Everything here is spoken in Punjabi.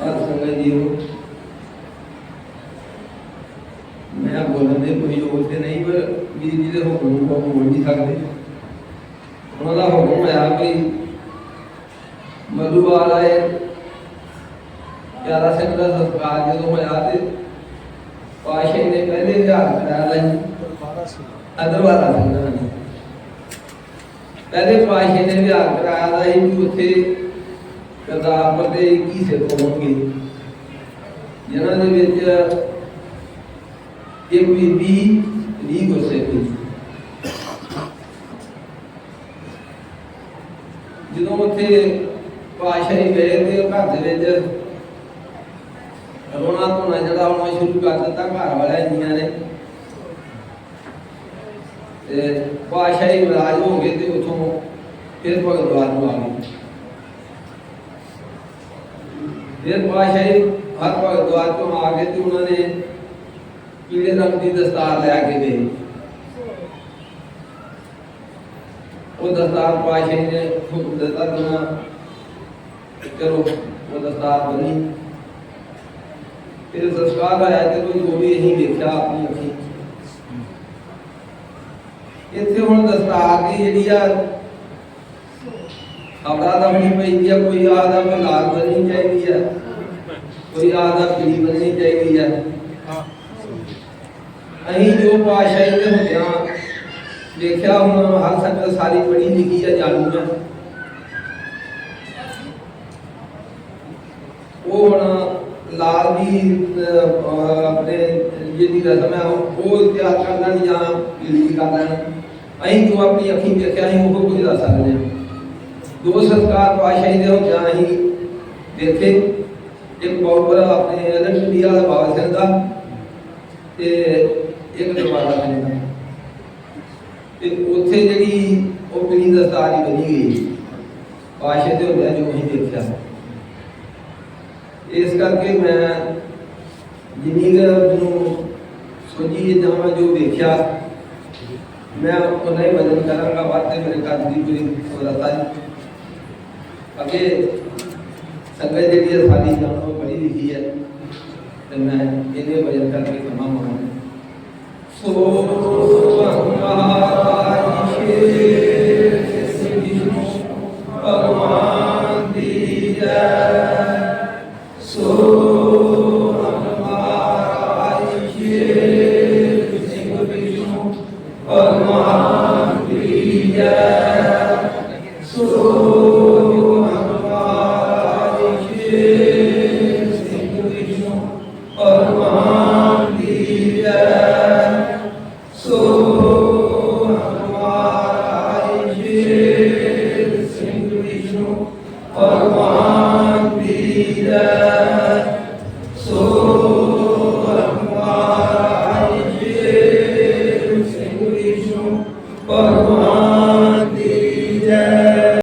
ਹਰ ਸੰਗਤ ਜੀਓ। ਮੈਂ ਬੋਲਣ ਦੇ ਕੋਈ ਲੋੜ ਤੇ ਨਹੀਂ, ਪਰ ਵੀਰ ਦੇ ਹੁਕਮ ਨੂੰ ਆਪਾਂ ਬੋਲ ਨਹੀਂ ਸਕਦੇ। ਉਹਨਾਂ ਦਾ ਹੁਕਮ ਆਇਆ ਕਿ ਮਧੂਵਾਲ ਆਏ ਪਿਆਰਾ ਸਿੰਘ ਦਾ ਸੰਸਕਾਰ ਜਦੋਂ ਹੋਇਆ ਤੇ ਪਾਸ਼ੇ ਨੇ ਪਹਿਲੇ ਵਿਹਾਰ ਕਰਾਇਆ ਲਈ ਅਦਰਵਾਦਾ ਸਿੰਘਾਂ ਨੇ ਪਹਿਲੇ ਪਾਸ਼ੇ ਨੇ ਵਿਹਾਰ ਕਰਾਇਆ ਦਾ ਸੀ ਉੱਥੇ ਕਰਤਾਰਪੁਰ ਦੇ 21 ਸਿੱਖ ਹੋਣਗੇ? ਜਿਨ੍ਹਾਂ ਦੇ ਵਿੱਚ ਇੱਕ ਬੀਬੀ ਵੀ ਗੁਰਸਿੱਖੀ ਜਦੋਂ ਉੱਥੇ ਪਾਸ਼ਾਹੀ ਗਏ ਤੇ ਘਰ ਦੇ ਵਿੱਚ ਰੋਣਾ ਧੋਣਾ ਜਿਹੜਾ ਆਉਣਾ ਸ਼ੁਰੂ ਕਰ ਦਿੱਤਾ, ਘਰ ਵਾਲਿਆਂ ਜੀਆਂ ਨੇ। ਤੇ ਪਾਸ਼ਾਹੀ ਵਿਰਾਜ ਹੋ ਗਏ ਤੇ ਉਥੋਂ ਫਿਰ ਭਗਤ ਦਵਾਰ ਨੂੰ ਆ ਗਏ। ਫਿਰ ਪਾਸ਼ਾਹੀ ਹਰ ਭਗਤ ਦਵਾਰ ਤੋਂ ਆ ਗਏ ਤੇ ਉਹਨਾਂ ਨੇ ਪੀਲੇ ਰੰਗ ਦੀ ਦਸਤਾਰ ਲੈ ਕੇ ਗਏ ਉਹ ਦਸਤਾਰ ਪਾਸ਼ੇ ਨੇ ਹੁਕਮ ਦਿੱਤਾ ਕਿ ਨਾ ਚਲੋ ਉਹ ਦਸਤਾਰ ਬਣੀ ਫਿਰ ਸੰਸਕਾਰ ਆਇਆ ਤੇ ਕੋਈ ਜੋ ਵੀ ਅਸੀਂ ਵੇਖਿਆ ਆਪਣੀ ਅੱਖੀਂ ਇੱਥੇ ਹੁਣ ਦਸਤਾਰ ਦੀ ਜਿਹੜੀ ਆ ਖਬਰਾਂ ਦਾ ਬਣੀ ਪੈਂਦੀ ਆ ਕੋਈ ਆਦਾ ਕੋਈ ਲਾਲ ਬਣਨੀ ਚਾਹੀਦੀ ਆ ਕੋਈ ਆਦਾ ਬਣਨੀ ਚਾਹੀਦੀ ਆ। ਅਸੀਂ ਜੋ ਪਾਸ਼ਾਹੀ ਦੇ ਹੁੰਦਿਆਂ ਦੇਖਿਆ ਹੁਣ ਹਰ ਸੰਗਤ ਸਾਰੀ ਪੜ੍ਹੀ ਲਿਖੀ ਆ, ਜਾਣੂ ਹੈ ਉਹ ਹੁਣ ਲਾਲ ਦੀ ਆਪਣੇ ਜਿਹਦੀ ਰਸਮ ਹੈ ਉਹ ਇਤਿਹਾਸ ਕਰਨਾ ਨਹੀਂ ਜਾਂ ਪੀੜੀ ਕਰਨਾ ਅਸੀਂ ਜੋ ਆਪਣੀ ਅੱਖੀਂ ਦੇਖਿਆ, ਅਸੀਂ ਉਹ ਕੁਝ ਦੱਸ ਸਕਦੇ ਹਾਂ। ਦੋ ਸੰਸਕਾਰ ਪਾਸ਼ਾਹੀ ਦੇ ਹੁੰਦਿਆਂ ਅਸੀਂ ਦੇਖੇ। ਇੱਕ ਬਹੁਤ ਬੜਾ ਆਪਣੇ ਰਣਜੀਤ ਵਾਲਾ ਬਾਬਾ ਸਿੰਘ ਦਾ ਤੇ ਇੱਕ ਦਰਬਾਰਾ ਸਿੰਘ ਦਾ ਤੇ ਉੱਥੇ ਜਿਹੜੀ ਉਹ ਪੀੜੀ ਦਸਤਾਰ ਬਣੀ ਗਈ ਪਾਸ਼ੇ ਦੇ ਹੁੰਦਿਆਂ ਜੋ ਅਸੀਂ ਦੇਖਿਆ। ਇਸ ਕਰਕੇ ਮੈਂ ਜਿੰਨੀ ਕੁ ਮੈਨੂੰ ਸੋਝੀ ਜਮਾ ਜੋ ਦੇਖਿਆ, ਮੈਂ ਉਹਨਾਂ ਹੀ ਵਜਨ ਕਰਾਂਗਾ। ਵਾਤੇ ਮੇਰੇ ਕੱਦ ਦੀ ਪੂਰੀ ਸੋਰਤਾ ਅੱਗੇ ਸੰਗਤ ਜਿਹੜੀ ਹੈ ਸਾਡੀ ਜਾਣੋ ਬੜੀ ਲਿਖੀ ਹੈ, ਤੇ ਮੈਂ ਇਹਦੇ ਵਜਨ ਕਰਕੇ ਕਮਾ ਮਾਂ ਸੋ ਮਹਾਰਾਜ ਸ਼੍ਰੀ ਭਗਵਾਨ ਦੀ ਜੈ ਸੋ ਮਹਾਰਾਜ ਸ਼੍ਰੀ ਭਗਵਾਨ